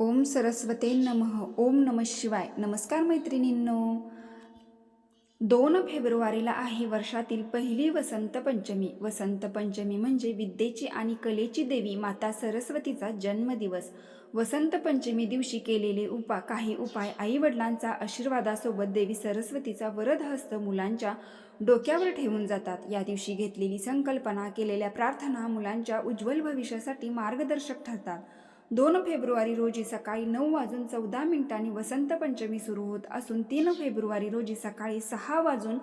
ओम सरस्वते नमः ओम नम शिवाय. नमस्कार मैत्रिणींनो. दोन फेब्रुवारीला आहे वर्षातील पहिली वसंत पंचमी. वसंत पंचमी म्हणजे विद्येची आणि कलेची देवी माता सरस्वतीचा जन्मदिवस. वसंत पंचमी दिवशी केलेले उपा काही उपाय आई वडिलांचा आशीर्वादासोबत देवी सरस्वतीचा वरद हस्त मुलांच्या डोक्यावर ठेवून जातात. या दिवशी घेतलेली संकल्पना केलेल्या प्रार्थना मुलांच्या उज्ज्वल भविष्यासाठी मार्गदर्शक ठरतात. दोन फेब्रुवारी रोजी सकाळी नऊ वाजून चौदा मिनिटांनी वसंत पंचमी सुरू होत असून तीन फेब्रुवारी रोजी सकाळी सहा वाजून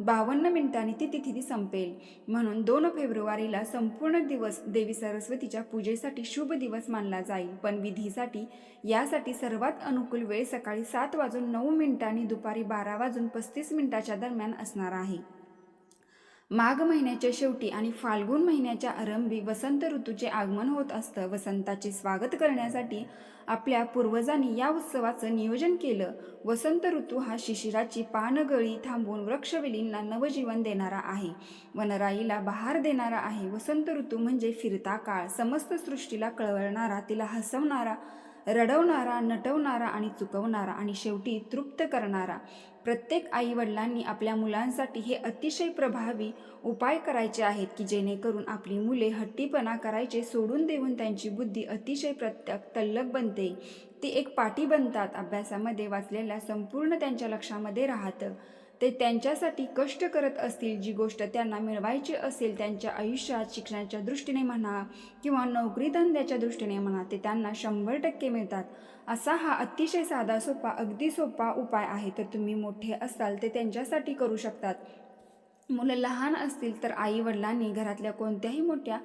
बावन्न मिनिटांनी ती तिथी संपेल. म्हणून दोन फेब्रुवारीला संपूर्ण दिवस देवी सरस्वतीच्या पूजेसाठी शुभ दिवस मानला जाईल. पण विधीसाठी यासाठी सर्वात अनुकूल वेळ सकाळी सात वाजून नऊ मिनिटांनी दुपारी बारा वाजून पस्तीस मिनिटाच्या दरम्यान असणार आहे. माघ महिन्याच्या शेवटी आणि फाल्गुन महिन्याच्या आरंभी वसंत ऋतूचे आगमन होत असतं. वसंताचे स्वागत करण्यासाठी आपल्या पूर्वजांनी या उत्सवाचं नियोजन केलं. वसंत ऋतू हा शिशिराची पानगळी थांबून वृक्षवेलींना नवजीवन देणारा आहे. वनराईला बहार देणारा आहे. वसंत ऋतू म्हणजे फिरता काळ. समस्त सृष्टीला कळवळणारा तिला हसवणारा रडवणारा नटवणारा आणि चुकवणारा आणि शेवटी तृप्त करणारा. प्रत्येक आईवडिलांनी आपल्या मुलांसाठी हे अतिशय प्रभावी उपाय करायचे आहेत की जेणेकरून आपली मुले हट्टीपणा करायचे सोडून देऊन त्यांची बुद्धी अतिशय प्रत्यक तल्लक बनते. ती एक पाठी बनतात अभ्यासामध्ये वाचलेल्या संपूर्ण त्यांच्या लक्षामध्ये राहतं. ते त्यांच्यासाठी कष्ट करत असतील जी गोष्ट त्यांना मिळवायची असेल त्यांच्या आयुष्यात शिक्षणाच्या दृष्टीने म्हणा किंवा नोकरी धंद्याच्या दृष्टीने म्हणा ते त्यांना शंभर टक्के मिळतात. असा हा अतिशय साधा सोपा अगदी सोपा उपाय आहे. तर तुम्ही मोठे असाल ते त्यांच्यासाठी करू शकतात. मुलं लहान असतील तर आई वडिलांनी घरातल्या कोणत्याही मोठ्या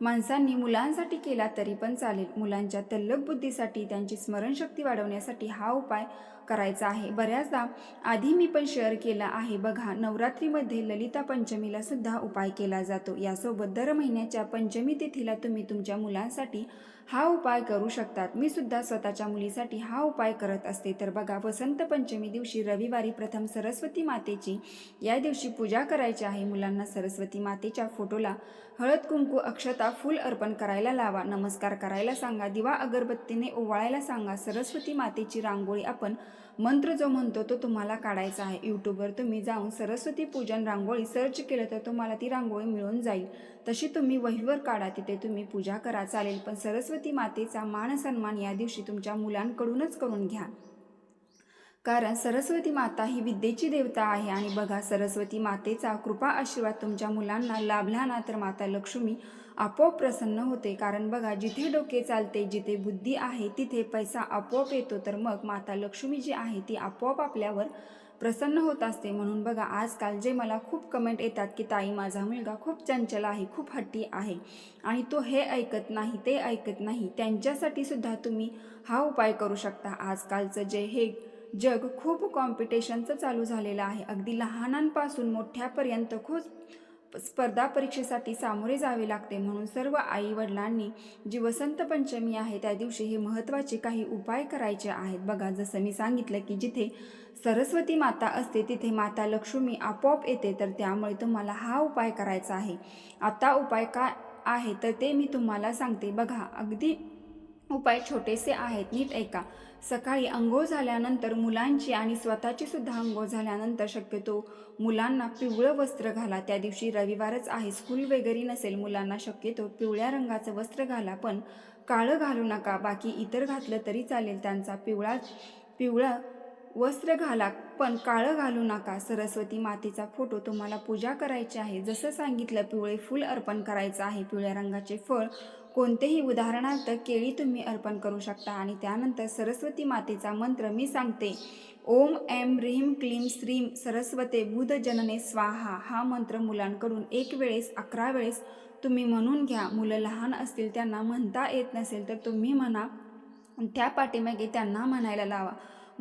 माणसांनी मुलांसाठी केला तरी पण चालेल. मुलांच्या तल्लक बुद्धीसाठी त्यांची स्मरणशक्ती वाढवण्यासाठी हा उपाय करायचा आहे. बऱ्याचदा आधी मी पण शेअर केला आहे. बघा नवरात्रीमध्ये ललिता पंचमीला सुद्धा उपाय केला जातो. यासोबत दर महिन्याच्या पंचमी तिथीला तुम्ही तुमच्या मुलांसाठी हा उपाय करू शकतात. मी सुद्धा स्वतःच्या मुलीसाठी हा उपाय करत असते. तर बघा वसंत पंचमी दिवशी रविवारी प्रथम सरस्वती मातेची या दिवशी पूजा करायची आहे. मुलांना सरस्वती मातेच्या फोटोला हळद कुंकू अक्षता फूल अर्पण करायला लावा. नमस्कार करायला सांगा. दिवा अगरबत्तीने ओवाळायला सांगा. सरस्वती मातेची रांगोळी आपण मंत्र जो म्हणतो तो तुम्हाला काढायचा आहे. यूट्यूबवर तुम्ही जाऊन सरस्वती पूजन रांगोळी सर्च केलं तर तुम्हाला ती रांगोळी मिळून जाईल. तशी तुम्ही वहीवर काढा तिथे तुम्ही पूजा करा चालेल. पण सरस्वती मातेचा मान सन्मान या दिवशी तुमच्या मुलांकडूनच करून घ्या. कारण सरस्वती माता ही विद्येची देवता आहे आणि बघा सरस्वती मातेचा कृपा आशीर्वाद तुमच्या मुलांना लाभला ना तर माता लक्ष्मी आपोआप प्रसन्न होते. कारण बघा जिथे डोके चालते जिथे बुद्धी आहे तिथे पैसा आपोआप येतो. तर मग माता लक्ष्मी जी आहे ती आपोआप आपल्यावर प्रसन्न होत असते. म्हणून बघा आजकाल जे मला खूप कमेंट येतात की ताई माझा मुलगा खूप चंचल आहे खूप हट्टी आहे आणि तो हे ऐकत नाही ते ऐकत नाही. त्यांच्यासाठी सुद्धा तुम्ही हा उपाय करू शकता. आजकालचं जे हे जग खूप कॉम्पिटिशनचं चालू झालेलं आहे. अगदी लहानांपासून मोठ्यापर्यंत खूप स्पर्धा परीक्षेसाठी सामोरे जावे लागते म्हणून सर्व आई वडिलांनी जी वसंत पंचमी आहे त्या दिवशी हे महत्त्वाचे काही उपाय करायचे आहेत. बघा जसं मी सांगितलं की जिथे सरस्वती माता असते तिथे माता लक्ष्मी आपोआप येते तर त्यामुळे तुम्हाला हा उपाय करायचा आहे. आता उपाय काय आहे तर ते मी तुम्हाला सांगते. बघा अगदी उपाय छोटेसे आहेत नीट ऐका. सकाळी आंघोळ झाल्यानंतर मुलांची आणि स्वतःची सुद्धा आंघोळ झाल्यानंतर शक्यतो मुलांना पिवळं वस्त्र घाला. त्या दिवशी रविवारच आहे. स्कूल वगैरे नसेल मुलांना शक्यतो पिवळ्या रंगाचं वस्त्र घाला पण काळं घालू नका. बाकी इतर घातलं तरी चालेल. त्यांचा पिवळा पिवळा वस्त्र घाला पण काळं घालू नका. सरस्वती मातेचा फोटो तुम्हाला पूजा करायची आहे. जसं सांगितलं पिवळे फूल अर्पण करायचं आहे. पिवळ्या रंगाचे फळ कोणतेही उदाहरणार्थ केळी तुम्ही अर्पण करू शकता. आणि त्यानंतर सरस्वती मातेचा मंत्र मी सांगते. ओम एम ह्रीम क्लीम श्रीम सरस्वते बुध जनने स्वाहा. हा मंत्र मुलांकडून एक वेळेस अकरा वेळेस तुम्ही म्हणून घ्या. मुलं लहान असतील त्यांना म्हणता येत नसेल तर तुम्ही म्हणा. त्या पाठीमागे त्यांना म्हणायला लावा.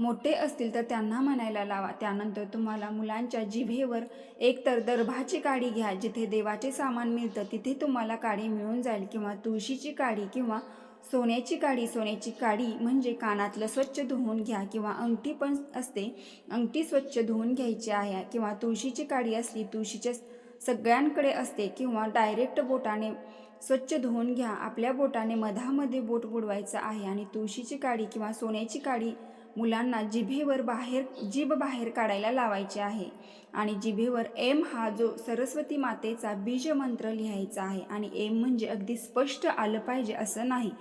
मोठे असतील तर त्यांना म्हणायला लावा. त्यानंतर तुम्हाला मुलांच्या जिभेवर एकतर दर्भाची काडी घ्या जिथे देवाचे सामान मिळतं तिथे तुम्हाला काडी मिळून जाईल किंवा तुळशीची काडी किंवा सोन्याची काडी. सोन्याची काडी म्हणजे कानातलं स्वच्छ धुवून घ्या किंवा अंगठी पण असते. अंगठी स्वच्छ धुवून घ्यायची आहे किंवा तुळशीची काडी असली तुळशीच्या सगळ्यांकडे असते किंवा डायरेक्ट बोटाने स्वच्छ धुवून घ्या. आपल्या बोटाने मधामध्ये बोट बुडवायचं आहे आणि तुळशीची काडी किंवा सोन्याची काडी मुलांना जिभेवर बाहेर जीभ बाहेर काढायला लावायची आहे. आणि जिभेवर एम हा जो सरस्वती मातेचा बीज मंत्र लिहायचा आहे. आणि एम म्हणजे अगदी स्पष्ट आलं पाहिजे असं नाही.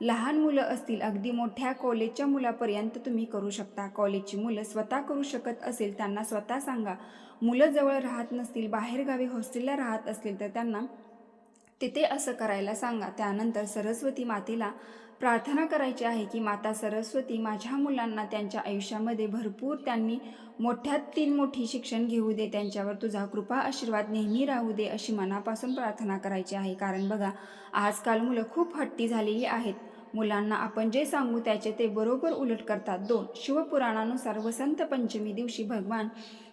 लहान मुलं असतील अगदी मोठ्या कॉलेजच्या मुलापर्यंत तुम्ही करू शकता. कॉलेजची मुलं स्वतः करू शकत असेल त्यांना स्वतः सांगा. मुलं जवळ राहत नसतील बाहेरगावी हॉस्टेलला राहत असतील तर त्यांना तिथे असं करायला सांगा. त्यानंतर सरस्वती मातेला प्रार्थना करायची आहे की माता सरस्वती माझ्या मुलांना त्यांच्या आयुष्यामध्ये भरपूर त्यांनी मोठ्यातील मोठी शिक्षण घेऊ दे त्यांच्यावर तुझा कृपा आशीर्वाद नेहमी राहू दे अशी मनापासून प्रार्थना करायची आहे. कारण बघा आजकाल मुलं खूप हट्टी झालेली आहेत. मुलांना आपण जे सांगू त्याचे ते बरोबर उलट करतात. दोन शिवपुराणानुसार वसंत पंचमी दिवशी भगवान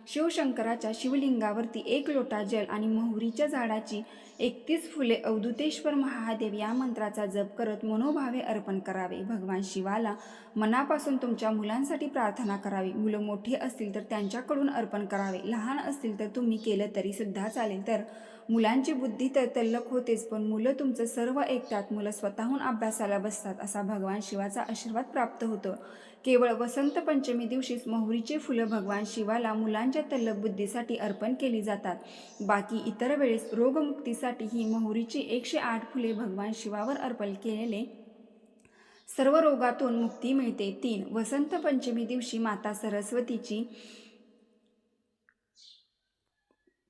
शिवशंकराच्या शिवलिंगावरती एक लोटा जल आणि मोहरीच्या झाडाची एकतीस फुले अवधुतेश्वर महादेव या मंत्राचा जप करत मनोभावे अर्पण करावे. भगवान शिवाला मनापासून तुमच्या मुलांसाठी प्रार्थना करावी. मुलं मोठी असतील तर त्यांच्याकडून अर्पण करावे. लहान असतील तर तुम्ही केलं तरी सुद्धा चालेल. तर मुलांची बुद्धी तर तल्लक होतेच पण मुलं तुमचं सर्व ऐकतात. मुलं स्वतःहून अभ्यासाला बसतात असा भगवान शिवाचा आशीर्वाद प्राप्त होतो. केवळ वसंत पंचमी दिवशीच मोहरीचे फुलं भगवान शिवाला मुलांच्या तल्लक बुद्धीसाठी अर्पण केली जातात. बाकी इतर वेळेस रोगमुक्तीसाठी ही मोहरीची एकशे आठ फुले भगवान शिवावर अर्पण केलेले सर्व रोगातून मुक्ती मिळते. तीन वसंत पंचमी दिवशी माता सरस्वतीची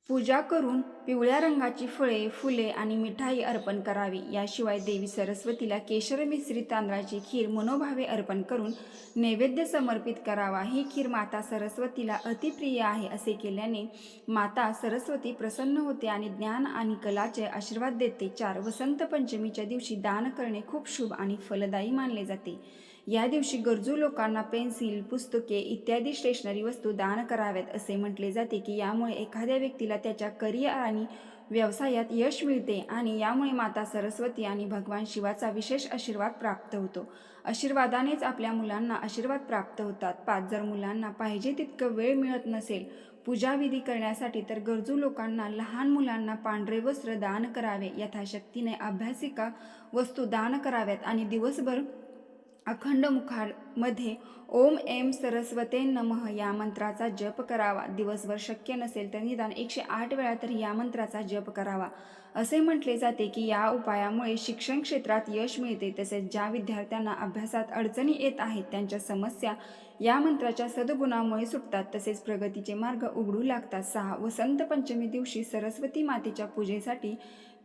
पूजा करून पिवळ्या रंगाची फळे फुले आणि मिठाई अर्पण करावी. याशिवाय देवी सरस्वतीला केशर मिश्रित तांदळाची खीर मनोभावे अर्पण करून नैवेद्य समर्पित करावा. ही खीर माता सरस्वतीला अतिप्रिय आहे असे केल्याने माता सरस्वती प्रसन्न होते आणि ज्ञान आणि कलाचे आशीर्वाद देते. चार वसंत पंचमीच्या दिवशी दान करणे खूप शुभ आणि फलदायी मानले जाते. या दिवशी गरजू लोकांना पेन्सिल पुस्तके इत्यादी स्टेशनरी वस्तू दान कराव्यात असे म्हटले जाते की यामुळे एखाद्या व्यक्तीला त्याच्या करिअर आणि व्यवसायात यश मिळते आणि यामुळे माता सरस्वती आणि भगवान शिवाचा विशेष आशीर्वाद प्राप्त होतो. आशीर्वादानेच आपल्या मुलांना आशीर्वाद प्राप्त होतात. पाच जर मुलांना पाहिजे तितकं वेळ मिळत नसेल पूजाविधी करण्यासाठी तर गरजू लोकांना लहान मुलांना पांढरे वस्त्र दान करावे. यथाशक्तीने अभ्यासिका वस्तू दान कराव्यात आणि दिवसभर अखंड मुखामध्ये ओम एम सरस्वते नमः या मंत्राचा जप करावा. दिवसभर शक्य नसेल तर निदान एकशे आठ वेळा तरी या मंत्राचा जप करावा. असे म्हटले जाते की या उपायामुळे शिक्षण क्षेत्रात यश मिळते. तसेच ज्या विद्यार्थ्यांना अभ्यासात अडचणी येत आहेत त्यांच्या समस्या या मंत्राच्या सद्गुणामुळे सुटतात. तसेच प्रगतीचे मार्ग उघडू लागतात. सहा वसंत पंचमी दिवशी सरस्वती मातेच्या पूजेसाठी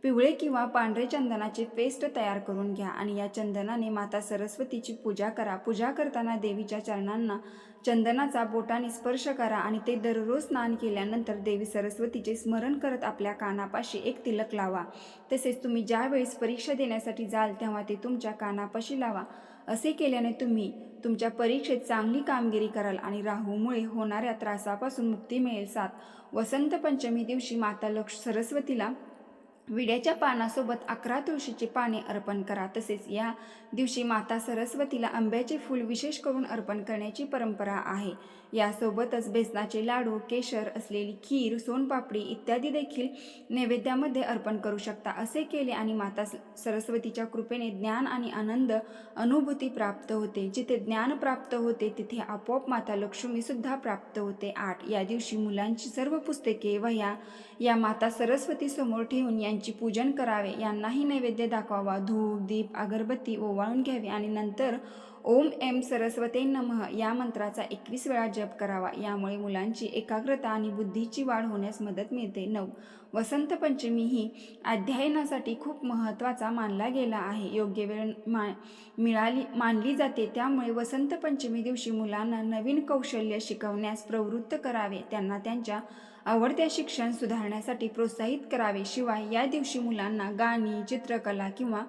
पिवळे किंवा पांढरे चंदनाचे पेस्ट तयार करून घ्या आणि या चंदनाने माता सरस्वतीची पूजा करा. पूजा करताना देवीच्या चरणांना चंदनाचा बोटाने स्पर्श करा आणि ते दररोज स्नान केल्यानंतर देवी सरस्वतीचे स्मरण करत आपल्या कानापाशी एक तिलक लावा. तसेच तुम्ही ज्यावेळेस परीक्षा देण्यासाठी जाल तेव्हा ते तुमच्या कानापाशी लावा. असे केल्याने तुम्ही तुमच्या परीक्षेत चांगली कामगिरी कराल आणि राहूमुळे होणाऱ्या त्रासापासून मुक्ती मिळेल. सात. वसंत पंचमी दिवशी माता लक्ष सरस्वतीला विड्याच्या पानासोबत अकरा तुळशीची पाने अर्पण करा. तसेच या दिवशी माता सरस्वतीला आंब्याचे फूल विशेष करून अर्पण करण्याची परंपरा आहे. यासोबतच बेसनाचे लाडू केशर असलेली खीर सोनपापडी इत्यादी देखील नैवेद्यामध्ये अर्पण करू शकता. असे केले आणि माता सरस्वतीच्या कृपेने ज्ञान आणि आनंद अनुभूती प्राप्त होते. जिथे ज्ञान प्राप्त होते तिथे आपोआप माता लक्ष्मीसुद्धा प्राप्त होते. आठ. या दिवशी मुलांची सर्व पुस्तके वह्या या माता सरस्वती समोर ठेवून यांची पूजन करावे. यांनाही नैवेद्य दाखवावा. धूप दीप अगरबत्ती ओवाळून घ्यावी आणि नंतर ओम एम सरस्वते नमः. या मंत्राचा एकवीस वेळा जप करावा. यामुळे मुलांची एकाग्रता आणि बुद्धीची वाढ होण्यास मदत मिळते. नऊ. वसंत पंचमी ही अध्ययनासाठी खूप महत्त्वाचा मानला गेला आहे. योग्य वेळ मा मिळाली मानली जाते. त्यामुळे वसंत पंचमी दिवशी मुलांना नवीन कौशल्य शिकवण्यास प्रवृत्त करावे. त्यांना त्यांच्या आवडत्या शिक्षण सुधारण्यासाठी प्रोत्साहित करावे. शिवाय या दिवशी मुलांना गाणी चित्रकला किंवा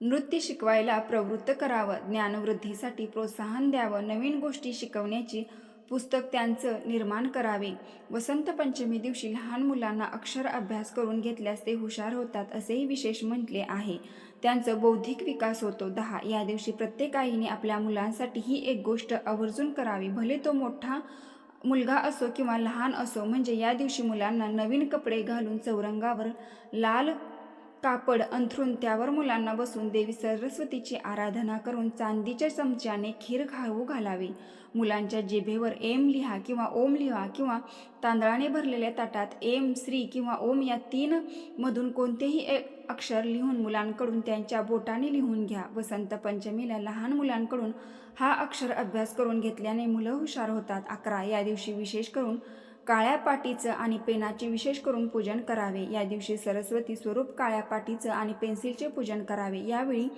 नृत्य शिकवायला प्रवृत्त करावं ज्ञानवृद्धीसाठी प्रोत्साहन द्यावं नवीन गोष्टी शिकवण्याची पुस्तक त्यांचं निर्माण करावे. वसंत पंचमी दिवशी लहान मुलांना अक्षर अभ्यास करून घेतल्यास ते हुशार होतात असेही विशेष म्हटले आहे. त्यांचं बौद्धिक विकास होतो. दहा या दिवशी प्रत्येक आईने आपल्या मुलांसाठी ही एक गोष्ट आवर्जून करावी. भले तो मोठा मुलगा असो किंवा लहान असो म्हणजे या दिवशी मुलांना नवीन कपडे घालून चौरंगावर लाल कापड अंथरून त्यावर मुलांना बसून देवी सरस्वतीची आराधना करून चांदीच्या चमच्याने खीर खाऊ घालावी. मुलांच्या जिभेवर एम लिहा किंवा ओम लिहा किंवा तांदळाने भरलेल्या ताटात एम श्री किंवा ओम या तीन मधून कोणतेही एक अक्षर लिहून मुलांकडून त्यांच्या बोटाने लिहून घ्या. वसंत पंचमीला लहान मुलांकडून हा अक्षर अभ्यास करून घेतल्याने मुलं हुशार होतात. अकरा या दिवशी विशेष करून काळ्या पाटीचं आणि पेनाचे विशेष करून पूजन करावे. या दिवशी सरस्वती स्वरूप काळ्या पाटीचं आणि पेन्सिलचे पूजन करावे. यावेळी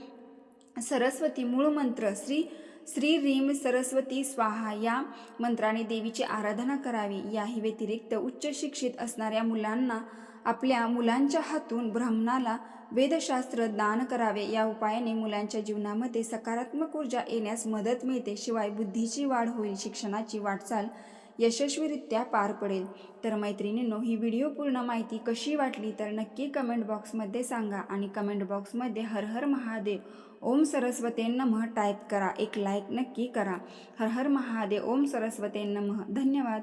सरस्वती मूळ मंत्र श्री श्री रीम सरस्वती स्वाहा या मंत्राने देवीची आराधना करावी. याही व्यतिरिक्त उच्च शिक्षित असणाऱ्या मुलांना आपल्या मुलांच्या हातून ब्राह्मणाला वेदशास्त्र दान करावे. या उपायाने मुलांच्या जीवनामध्ये सकारात्मक ऊर्जा येण्यास मदत मिळते. शिवाय बुद्धीची वाढ होईल शिक्षणाची वाटचाल यशस्वीरित्या पार पडेल. तर मैत्रिणींनो ही व्हिडिओ पूर्ण माहिती कशी वाटली तर नक्की कमेंट बॉक्समध्ये सांगा आणि कमेंट बॉक्समध्ये हर हर महादेव ओम सरस्वते नमः टाईप करा. एक लाईक नक्की करा. हर हर महादेव ओम सरस्वते नमः. धन्यवाद.